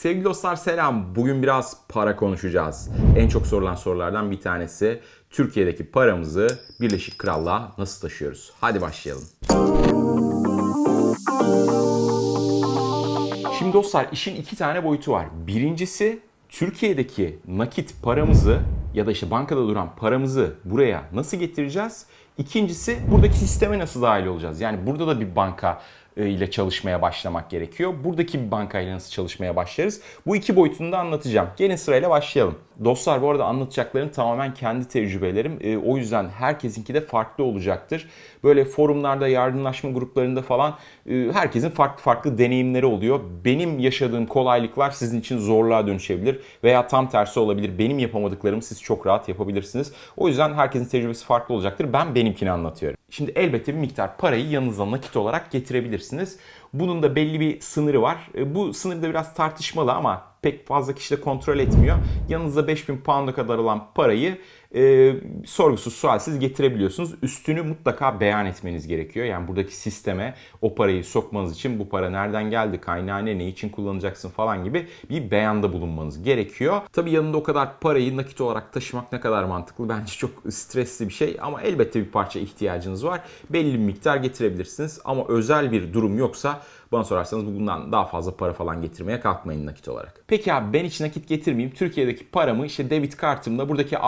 Sevgili dostlar selam. Bugün biraz para konuşacağız. En çok sorulan sorulardan bir tanesi Türkiye'deki paramızı Birleşik Krallığa nasıl taşıyoruz? Hadi başlayalım. Şimdi dostlar işin iki tane boyutu var. Birincisi Türkiye'deki nakit paramızı ya da işte bankada duran paramızı buraya nasıl getireceğiz? İkincisi buradaki sisteme nasıl dahil olacağız? Yani burada da bir banka ile çalışmaya başlamak gerekiyor. Buradaki bir bankayla nasıl çalışmaya başlarız? Bu iki boyutunu da anlatacağım. Gelin sırayla başlayalım. Dostlar bu arada anlatacaklarım tamamen kendi tecrübelerim. E, o yüzden herkesinki de farklı olacaktır. Böyle forumlarda, yardımlaşma gruplarında falan e, herkesin farklı farklı deneyimleri oluyor. Benim yaşadığım kolaylıklar sizin için zorluğa dönüşebilir veya tam tersi olabilir. Benim yapamadıklarımı siz çok rahat yapabilirsiniz. O yüzden herkesin tecrübesi farklı olacaktır. Ben benimkini anlatıyorum. Şimdi elbette bir miktar parayı yanınıza nakit olarak getirebilirsiniz. Bunun da belli bir sınırı var. E, Bu sınır da biraz tartışmalı ama pek fazla kişi de kontrol etmiyor. Yanınızda 5000 pound'a kadar olan parayı e, sorgusuz sualsiz getirebiliyorsunuz. Üstünü mutlaka beyan etmeniz gerekiyor. Yani buradaki sisteme o parayı sokmanız için bu para nereden geldi, kaynağı ne, ne için kullanacaksın falan gibi bir beyanda bulunmanız gerekiyor. Tabii yanında o kadar parayı nakit olarak taşımak ne kadar mantıklı? Bence çok stresli bir şey ama elbette bir parça ihtiyacınız var. Belli bir miktar getirebilirsiniz ama özel bir durum yoksa bana sorarsanız bundan daha fazla para falan getirmeye kalkmayın nakit olarak. Peki abi ben hiç nakit getirmeyeyim. Türkiye'deki paramı işte debit kartımda buradaki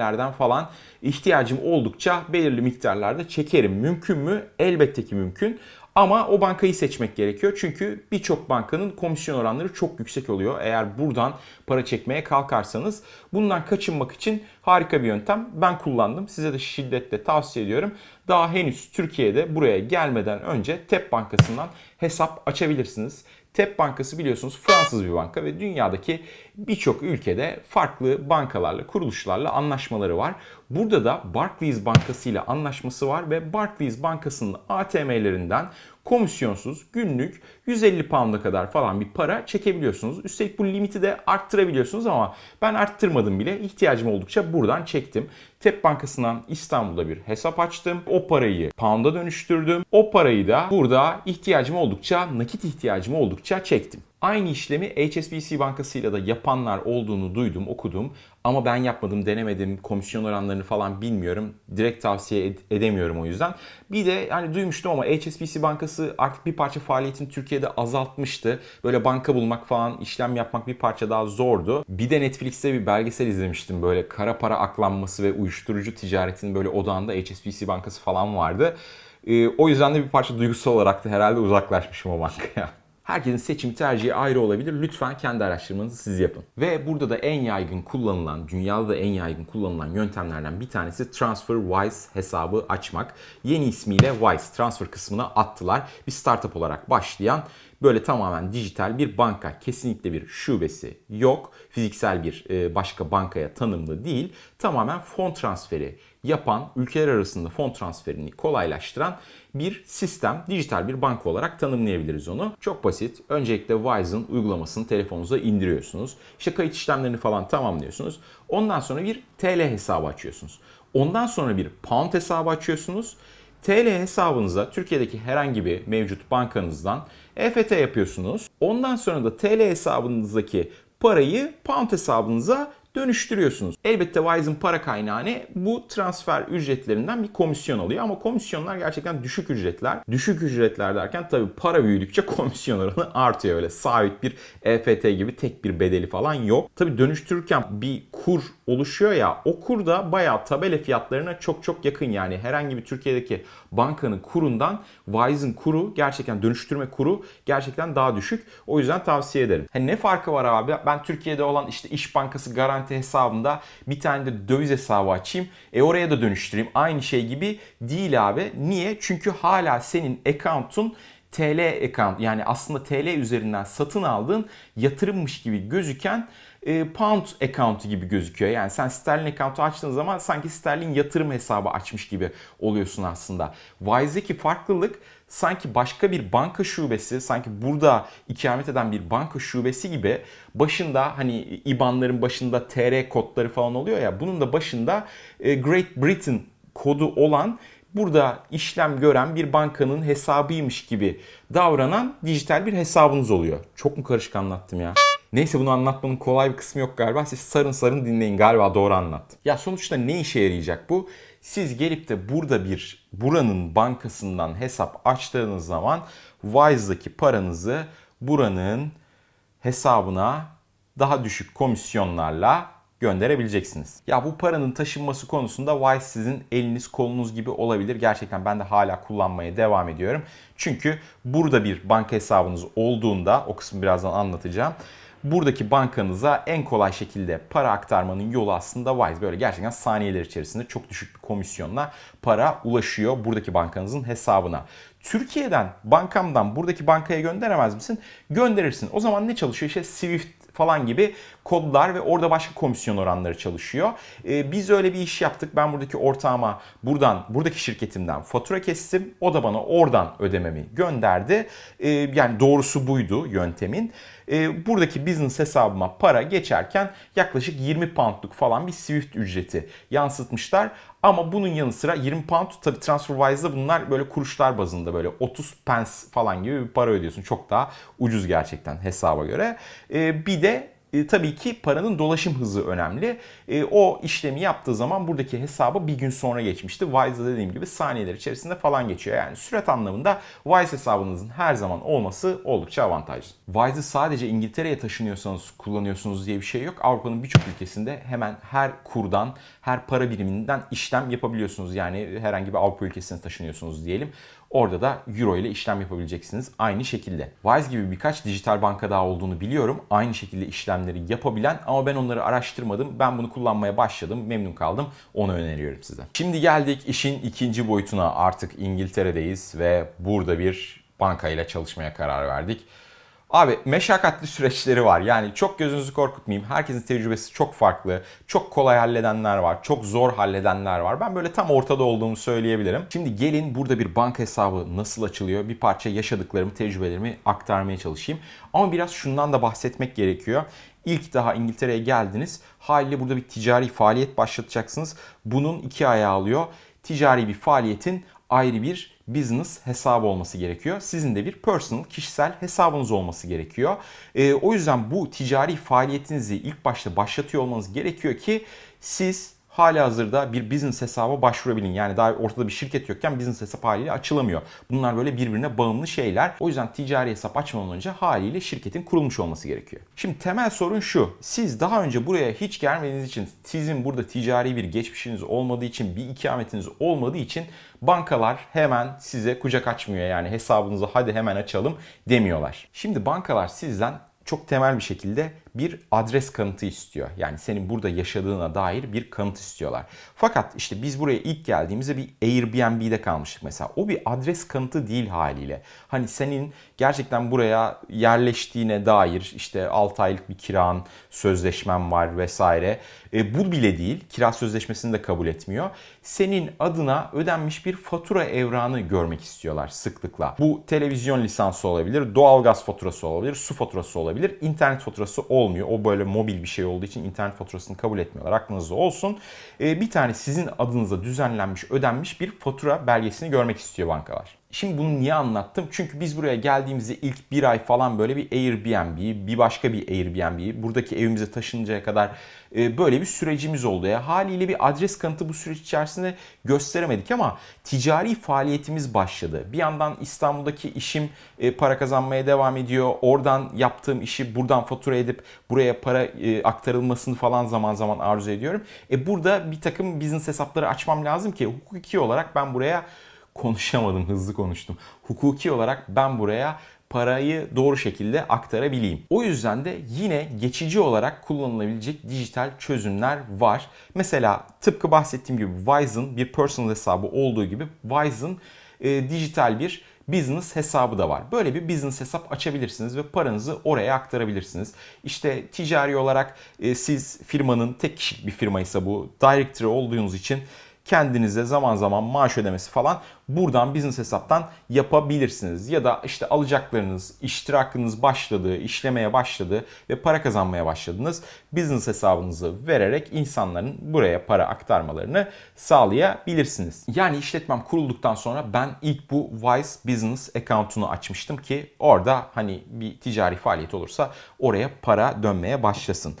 ATM'lerden falan ihtiyacım oldukça belirli miktarlarda çekerim. Mümkün mü? Elbette ki mümkün. Ama o bankayı seçmek gerekiyor. Çünkü birçok bankanın komisyon oranları çok yüksek oluyor. Eğer buradan para çekmeye kalkarsanız bundan kaçınmak için harika bir yöntem. Ben kullandım. Size de şiddetle tavsiye ediyorum. Daha henüz Türkiye'de buraya gelmeden önce TEP Bankası'ndan hesap açabilirsiniz. TEP Bankası biliyorsunuz Fransız bir banka ve dünyadaki birçok ülkede farklı bankalarla, kuruluşlarla anlaşmaları var. Burada da Barclays Bankası ile anlaşması var ve Barclays Bankası'nın ATM'lerinden komisyonsuz günlük 150 pound'a kadar falan bir para çekebiliyorsunuz. Üstelik bu limiti de arttırabiliyorsunuz ama ben arttırmadım bile. İhtiyacım oldukça buradan çektim. TEP Bankası'ndan İstanbul'da bir hesap açtım. O parayı pound'a dönüştürdüm. O parayı da burada ihtiyacım oldukça, nakit ihtiyacım oldukça çektim. Aynı işlemi HSBC Bankası'yla da yapanlar olduğunu duydum, okudum. Ama ben yapmadım, denemedim. Komisyon oranlarını falan bilmiyorum. Direkt tavsiye ed- edemiyorum o yüzden. Bir de hani duymuştum ama HSBC Bankası artık bir parça faaliyetini Türkiye'de azaltmıştı. Böyle banka bulmak falan, işlem yapmak bir parça daha zordu. Bir de Netflix'te bir belgesel izlemiştim. Böyle kara para aklanması ve uyuşturucu ticaretinin böyle odağında HSBC Bankası falan vardı. Ee, o yüzden de bir parça duygusal olarak da herhalde uzaklaşmışım o bankaya. Herkesin seçim tercihi ayrı olabilir. Lütfen kendi araştırmanızı siz yapın. Ve burada da en yaygın kullanılan, dünyada da en yaygın kullanılan yöntemlerden bir tanesi TransferWise hesabı açmak. Yeni ismiyle Wise transfer kısmına attılar. Bir startup olarak başlayan böyle tamamen dijital bir banka. Kesinlikle bir şubesi yok. Fiziksel bir e, başka bankaya tanımlı değil. Tamamen fon transferi yapan, ülkeler arasında fon transferini kolaylaştıran bir sistem, dijital bir banka olarak tanımlayabiliriz onu. Çok basit. Öncelikle Wise'ın uygulamasını telefonunuza indiriyorsunuz. İşte kayıt işlemlerini falan tamamlıyorsunuz. Ondan sonra bir TL hesabı açıyorsunuz. Ondan sonra bir pound hesabı açıyorsunuz. TL hesabınıza Türkiye'deki herhangi bir mevcut bankanızdan EFT yapıyorsunuz. Ondan sonra da TL hesabınızdaki parayı pound hesabınıza dönüştürüyorsunuz. Elbette Wise'ın para kaynağı ne? Bu transfer ücretlerinden bir komisyon alıyor ama komisyonlar gerçekten düşük ücretler. Düşük ücretler derken tabii para büyüdükçe komisyon oranı artıyor öyle. Sabit bir EFT gibi tek bir bedeli falan yok. Tabii dönüştürürken bir kur oluşuyor ya o kur da bayağı tabela fiyatlarına çok çok yakın yani herhangi bir Türkiye'deki bankanın kurundan Wise'ın kuru gerçekten dönüştürme kuru gerçekten daha düşük. O yüzden tavsiye ederim. Hani ne farkı var abi? Ben Türkiye'de olan işte İş Bankası garanti hesabımda bir tane de döviz hesabı açayım. E oraya da dönüştüreyim. Aynı şey gibi değil abi. Niye? Çünkü hala senin account'un TL account yani aslında TL üzerinden satın aldığın yatırımmış gibi gözüken e, pound account'u gibi gözüküyor. Yani sen sterlin account'u açtığın zaman sanki sterlin yatırım hesabı açmış gibi oluyorsun aslında. Wise'deki farklılık sanki başka bir banka şubesi, sanki burada ikamet eden bir banka şubesi gibi başında hani IBAN'ların başında TR kodları falan oluyor ya bunun da başında e, Great Britain kodu olan burada işlem gören bir bankanın hesabıymış gibi davranan dijital bir hesabınız oluyor. Çok mu karışık anlattım ya? Neyse bunu anlatmanın kolay bir kısmı yok galiba. Siz sarın sarın dinleyin galiba doğru anlattım. Ya sonuçta ne işe yarayacak bu? Siz gelip de burada bir buranın bankasından hesap açtığınız zaman Wise'daki paranızı buranın hesabına daha düşük komisyonlarla gönderebileceksiniz. Ya bu paranın taşınması konusunda Wise sizin eliniz kolunuz gibi olabilir. Gerçekten ben de hala kullanmaya devam ediyorum. Çünkü burada bir banka hesabınız olduğunda o kısmı birazdan anlatacağım. Buradaki bankanıza en kolay şekilde para aktarmanın yolu aslında Wise. Böyle gerçekten saniyeler içerisinde çok düşük bir komisyonla para ulaşıyor buradaki bankanızın hesabına. Türkiye'den bankamdan buradaki bankaya gönderemez misin? Gönderirsin. O zaman ne çalışıyor? İşte Swift falan gibi kodlar ve orada başka komisyon oranları çalışıyor. Ee, biz öyle bir iş yaptık. Ben buradaki ortağıma buradan, buradaki şirketimden fatura kestim. O da bana oradan ödememi gönderdi. Ee, yani doğrusu buydu yöntemin. Ee, buradaki business hesabıma para geçerken yaklaşık 20 poundluk falan bir Swift ücreti yansıtmışlar. Ama bunun yanı sıra 20 pound tabi TransferWise'da bunlar böyle kuruşlar bazında böyle 30 pence falan gibi bir para ödüyorsun. Çok daha ucuz gerçekten hesaba göre. Ee, bir de e, tabii ki paranın dolaşım hızı önemli. E, o işlemi yaptığı zaman buradaki hesaba bir gün sonra geçmişti. Wise'da dediğim gibi saniyeler içerisinde falan geçiyor. Yani sürat anlamında Wise hesabınızın her zaman olması oldukça avantajlı. Wise'ı sadece İngiltere'ye taşınıyorsanız kullanıyorsunuz diye bir şey yok. Avrupa'nın birçok ülkesinde hemen her kurdan, her para biriminden işlem yapabiliyorsunuz. Yani herhangi bir Avrupa ülkesine taşınıyorsunuz diyelim. Orada da euro ile işlem yapabileceksiniz aynı şekilde. Wise gibi birkaç dijital banka daha olduğunu biliyorum. Aynı şekilde işlemleri yapabilen ama ben onları araştırmadım. Ben bunu kullanmaya başladım. Memnun kaldım. Onu öneriyorum size. Şimdi geldik işin ikinci boyutuna. Artık İngiltere'deyiz ve burada bir banka ile çalışmaya karar verdik. Abi meşakkatli süreçleri var. Yani çok gözünüzü korkutmayayım. Herkesin tecrübesi çok farklı. Çok kolay halledenler var. Çok zor halledenler var. Ben böyle tam ortada olduğumu söyleyebilirim. Şimdi gelin burada bir banka hesabı nasıl açılıyor? Bir parça yaşadıklarımı, tecrübelerimi aktarmaya çalışayım. Ama biraz şundan da bahsetmek gerekiyor. İlk daha İngiltere'ye geldiniz. Haliyle burada bir ticari faaliyet başlatacaksınız. Bunun iki ayağı alıyor. Ticari bir faaliyetin ayrı bir business hesabı olması gerekiyor. Sizin de bir personal, kişisel hesabınız olması gerekiyor. E, o yüzden bu ticari faaliyetinizi ilk başta başlatıyor olmanız gerekiyor ki siz hali hazırda bir business hesaba başvurabilin. Yani daha ortada bir şirket yokken business hesap haliyle açılamıyor. Bunlar böyle birbirine bağımlı şeyler. O yüzden ticari hesap açmadan önce haliyle şirketin kurulmuş olması gerekiyor. Şimdi temel sorun şu. Siz daha önce buraya hiç gelmediğiniz için, sizin burada ticari bir geçmişiniz olmadığı için, bir ikametiniz olmadığı için bankalar hemen size kucak açmıyor. Yani hesabınızı hadi hemen açalım demiyorlar. Şimdi bankalar sizden çok temel bir şekilde bir adres kanıtı istiyor. Yani senin burada yaşadığına dair bir kanıt istiyorlar. Fakat işte biz buraya ilk geldiğimizde bir Airbnb'de kalmıştık mesela. O bir adres kanıtı değil haliyle. Hani senin gerçekten buraya yerleştiğine dair işte 6 aylık bir kiran, sözleşmen var vesaire. E, bu bile değil. Kira sözleşmesini de kabul etmiyor. Senin adına ödenmiş bir fatura evranı görmek istiyorlar sıklıkla. Bu televizyon lisansı olabilir, doğalgaz faturası olabilir, su faturası olabilir, internet faturası olmuyor. O böyle mobil bir şey olduğu için internet faturasını kabul etmiyorlar. Aklınızda olsun. E, bir tane sizin adınıza düzenlenmiş, ödenmiş bir fatura belgesini görmek istiyor bankalar. Şimdi bunu niye anlattım? Çünkü biz buraya geldiğimizde ilk bir ay falan böyle bir Airbnb, bir başka bir Airbnb, buradaki evimize taşınıncaya kadar e, böyle bir sürecimiz oldu. Ya haliyle bir adres kanıtı bu süreç içerisinde gösteremedik ama ticari faaliyetimiz başladı. Bir yandan İstanbul'daki işim e, para kazanmaya devam ediyor. Oradan yaptığım işi buradan fatura edip buraya para e, aktarılmasını falan zaman zaman arzu ediyorum. E burada bir takım business hesapları açmam lazım ki hukuki olarak ben buraya konuşamadım, hızlı konuştum. Hukuki olarak ben buraya parayı doğru şekilde aktarabileyim. O yüzden de yine geçici olarak kullanılabilecek dijital çözümler var. Mesela tıpkı bahsettiğim gibi Wise'ın bir personal hesabı olduğu gibi Wise'ın e, dijital bir business hesabı da var. Böyle bir business hesap açabilirsiniz ve paranızı oraya aktarabilirsiniz. İşte ticari olarak e, siz firmanın tek kişilik bir firmaysa bu director olduğunuz için kendinize zaman zaman maaş ödemesi falan buradan business hesaptan yapabilirsiniz. Ya da işte alacaklarınız, iştirakınız başladı, işlemeye başladı ve para kazanmaya başladınız. Business hesabınızı vererek insanların buraya para aktarmalarını sağlayabilirsiniz. Yani işletmem kurulduktan sonra ben ilk bu Wise Business account'unu açmıştım ki orada hani bir ticari faaliyet olursa oraya para dönmeye başlasın.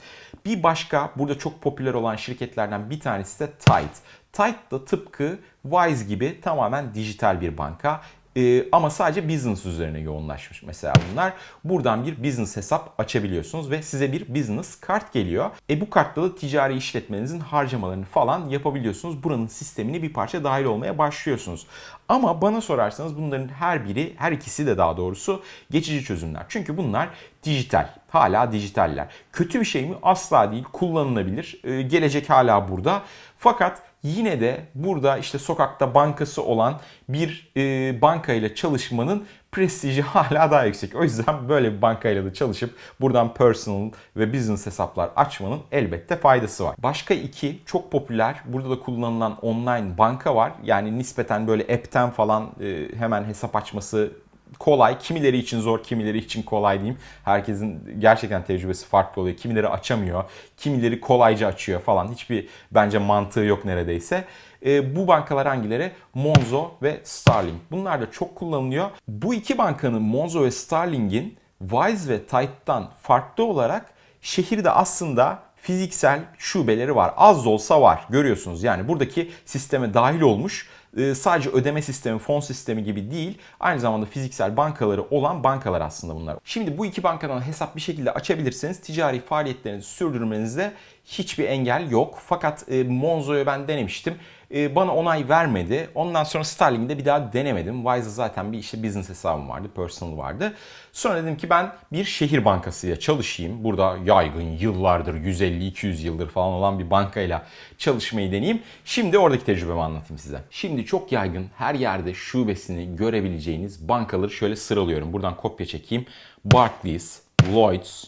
Bir başka burada çok popüler olan şirketlerden bir tanesi de Tide. Tide da tıpkı Wise gibi tamamen dijital bir banka. Ee, ama sadece business üzerine yoğunlaşmış mesela bunlar. Buradan bir business hesap açabiliyorsunuz ve size bir business kart geliyor. E bu kartla da ticari işletmenizin harcamalarını falan yapabiliyorsunuz. Buranın sistemini bir parça dahil olmaya başlıyorsunuz. Ama bana sorarsanız bunların her biri, her ikisi de daha doğrusu geçici çözümler. Çünkü bunlar dijital. Hala dijitaller. Kötü bir şey mi? Asla değil. Kullanılabilir. Ee, gelecek hala burada. Fakat yine de burada işte sokakta bankası olan bir e, bankayla çalışmanın prestiji hala daha yüksek. O yüzden böyle bir bankayla da çalışıp buradan personal ve business hesaplar açmanın elbette faydası var. Başka iki çok popüler burada da kullanılan online banka var. Yani nispeten böyle app'ten falan e, hemen hesap açması kolay. Kimileri için zor, kimileri için kolay diyeyim. Herkesin gerçekten tecrübesi farklı oluyor. Kimileri açamıyor, kimileri kolayca açıyor falan. Hiçbir bence mantığı yok neredeyse. E, bu bankalar hangileri? Monzo ve Starling. Bunlar da çok kullanılıyor. Bu iki bankanın Monzo ve Starling'in Wise ve Tide'dan farklı olarak şehirde aslında fiziksel şubeleri var. Az olsa var. Görüyorsunuz yani buradaki sisteme dahil olmuş sadece ödeme sistemi, fon sistemi gibi değil, aynı zamanda fiziksel bankaları olan bankalar aslında bunlar. Şimdi bu iki bankadan hesap bir şekilde açabilirseniz ticari faaliyetlerinizi sürdürmenizde hiçbir engel yok. Fakat e, Monzo'yu ben denemiştim. E, bana onay vermedi. Ondan sonra Starling'de bir daha denemedim. Wise'da zaten bir işte business hesabım vardı, personal vardı. Sonra dedim ki ben bir şehir bankasıyla çalışayım. Burada yaygın yıllardır, 150-200 yıldır falan olan bir bankayla çalışmayı deneyeyim. Şimdi oradaki tecrübemi anlatayım size. Şimdi çok yaygın her yerde şubesini görebileceğiniz bankaları şöyle sıralıyorum. Buradan kopya çekeyim. Barclays, Lloyds,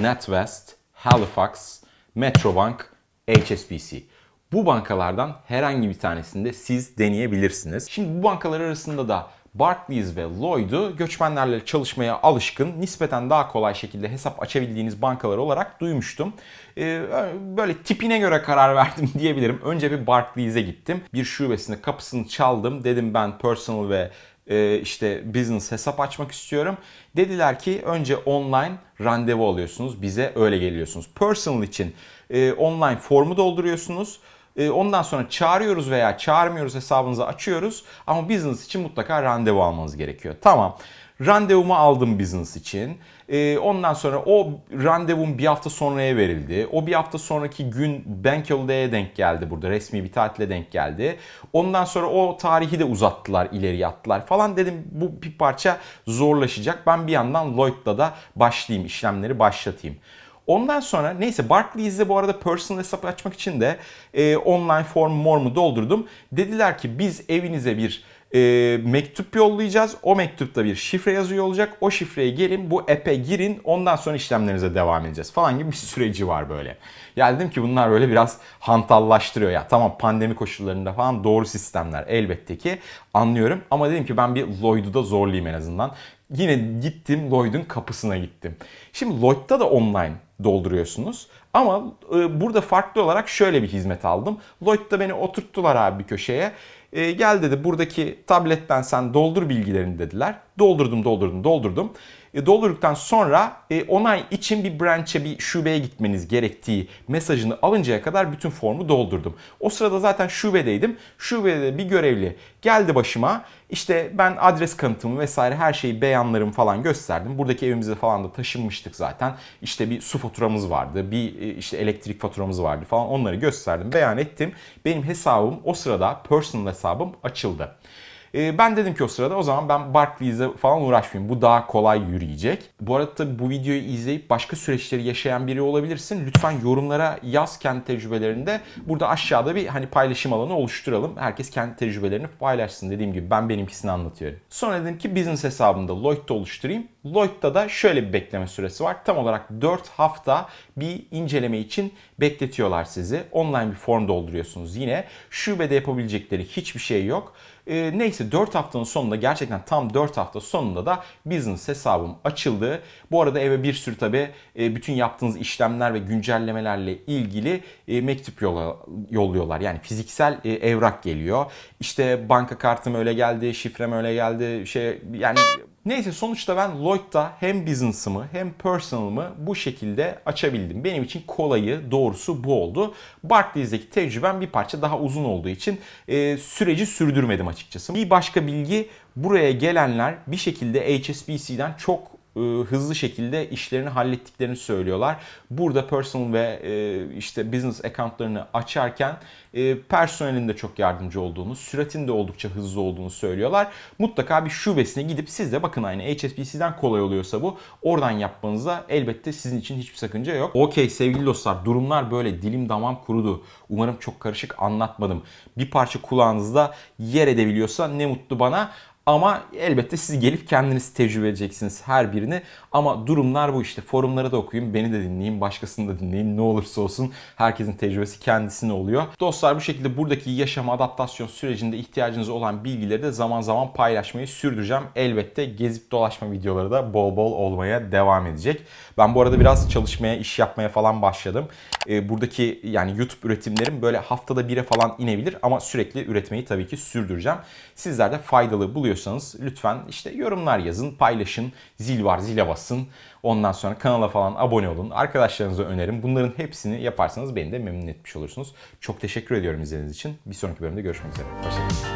NatWest, Halifax, Metrobank, HSBC. Bu bankalardan herhangi bir tanesinde siz deneyebilirsiniz. Şimdi bu bankalar arasında da Barclays ve Lloyd'u göçmenlerle çalışmaya alışkın, nispeten daha kolay şekilde hesap açabildiğiniz bankalar olarak duymuştum. Ee, böyle tipine göre karar verdim diyebilirim. Önce bir Barclays'e gittim. Bir şubesinde kapısını çaldım. Dedim ben personal ve e, işte business hesap açmak istiyorum. Dediler ki önce online randevu alıyorsunuz. Bize öyle geliyorsunuz. Personal için e, online formu dolduruyorsunuz. E, ondan sonra çağırıyoruz veya çağırmıyoruz hesabınızı açıyoruz. Ama business için mutlaka randevu almanız gerekiyor. Tamam. Randevumu aldım business için. E, ondan sonra o randevum bir hafta sonraya verildi. O bir hafta sonraki gün Bank Holiday'e denk geldi burada. Resmi bir tatile denk geldi. Ondan sonra o tarihi de uzattılar, ileri attılar falan. Dedim bu bir parça zorlaşacak. Ben bir yandan Lloyd'da da başlayayım, işlemleri başlatayım. Ondan sonra neyse Barclays'de bu arada personal hesap açmak için de e, online form mormu doldurdum. Dediler ki biz evinize bir e, mektup yollayacağız. O mektupta bir şifre yazıyor olacak. O şifreye gelin bu app'e girin ondan sonra işlemlerinize devam edeceğiz falan gibi bir süreci var böyle. Ya dedim ki bunlar böyle biraz hantallaştırıyor. Ya tamam pandemi koşullarında falan doğru sistemler elbette ki anlıyorum. Ama dedim ki ben bir Lloyd'u da zorlayayım en azından. Yine gittim Lloyd'un kapısına gittim. Şimdi Lloyd'da da online dolduruyorsunuz. Ama e, burada farklı olarak şöyle bir hizmet aldım. Lloyd'da beni oturttular abi bir köşeye. E, gel dedi buradaki tabletten sen doldur bilgilerini dediler. Doldurdum, doldurdum, doldurdum. E, doldurduktan sonra e, onay için bir branch'e, bir şubeye gitmeniz gerektiği mesajını alıncaya kadar bütün formu doldurdum. O sırada zaten şubedeydim. Şubede bir görevli geldi başıma. İşte ben adres kanıtımı vesaire her şeyi beyanlarımı falan gösterdim. Buradaki evimize falan da taşınmıştık zaten. İşte bir su faturamız vardı, bir e, işte elektrik faturamız vardı falan onları gösterdim, beyan ettim. Benim hesabım o sırada personal hesabım açıldı. Ee, ben dedim ki o sırada o zaman ben Barclays'e falan uğraşmayayım. Bu daha kolay yürüyecek. Bu arada tabii bu videoyu izleyip başka süreçleri yaşayan biri olabilirsin. Lütfen yorumlara yaz kendi tecrübelerinde. Burada aşağıda bir hani paylaşım alanı oluşturalım. Herkes kendi tecrübelerini paylaşsın. Dediğim gibi ben benimkisini anlatıyorum. Sonra dedim ki business hesabımda Lloyd'da oluşturayım. Lloyd'da da şöyle bir bekleme süresi var. Tam olarak 4 hafta bir inceleme için bekletiyorlar sizi. Online bir form dolduruyorsunuz yine. Şubede yapabilecekleri hiçbir şey yok. Ee, neyse 4 haftanın sonunda gerçekten tam 4 hafta sonunda da business hesabım açıldı. Bu arada eve bir sürü tabi bütün yaptığınız işlemler ve güncellemelerle ilgili e, mektup yola, yolluyorlar. Yani fiziksel e, evrak geliyor. İşte banka kartım öyle geldi, şifrem öyle geldi. Şey yani Neyse sonuçta ben Lloyd'da hem business'ımı hem personal'ımı bu şekilde açabildim. Benim için kolayı doğrusu bu oldu. Barclays'deki tecrübem bir parça daha uzun olduğu için e, süreci sürdürmedim açıkçası. Bir başka bilgi buraya gelenler bir şekilde HSBC'den çok hızlı şekilde işlerini hallettiklerini söylüyorlar. Burada personal ve e, işte business accountlarını açarken e, personelin de çok yardımcı olduğunu, süratin de oldukça hızlı olduğunu söylüyorlar. Mutlaka bir şubesine gidip siz de bakın aynı HSBC'den kolay oluyorsa bu oradan yapmanıza elbette sizin için hiçbir sakınca yok. Okey sevgili dostlar durumlar böyle dilim damam kurudu. Umarım çok karışık anlatmadım. Bir parça kulağınızda yer edebiliyorsa ne mutlu bana. Ama elbette siz gelip kendiniz tecrübe edeceksiniz her birini. Ama durumlar bu işte. Forumları da okuyun, beni de dinleyin, başkasını da dinleyin. Ne olursa olsun herkesin tecrübesi kendisine oluyor. Dostlar bu şekilde buradaki yaşam adaptasyon sürecinde ihtiyacınız olan bilgileri de zaman zaman paylaşmayı sürdüreceğim. Elbette gezip dolaşma videoları da bol bol olmaya devam edecek. Ben bu arada biraz çalışmaya, iş yapmaya falan başladım. Ee, buradaki yani YouTube üretimlerim böyle haftada bire falan inebilir ama sürekli üretmeyi tabii ki sürdüreceğim. Sizler de faydalı buluyorsanız lütfen işte yorumlar yazın, paylaşın, zil var zile basın. Ondan sonra kanala falan abone olun. Arkadaşlarınıza önerin. Bunların hepsini yaparsanız beni de memnun etmiş olursunuz. Çok teşekkür ediyorum izlediğiniz için. Bir sonraki bölümde görüşmek üzere. Hoşçakalın.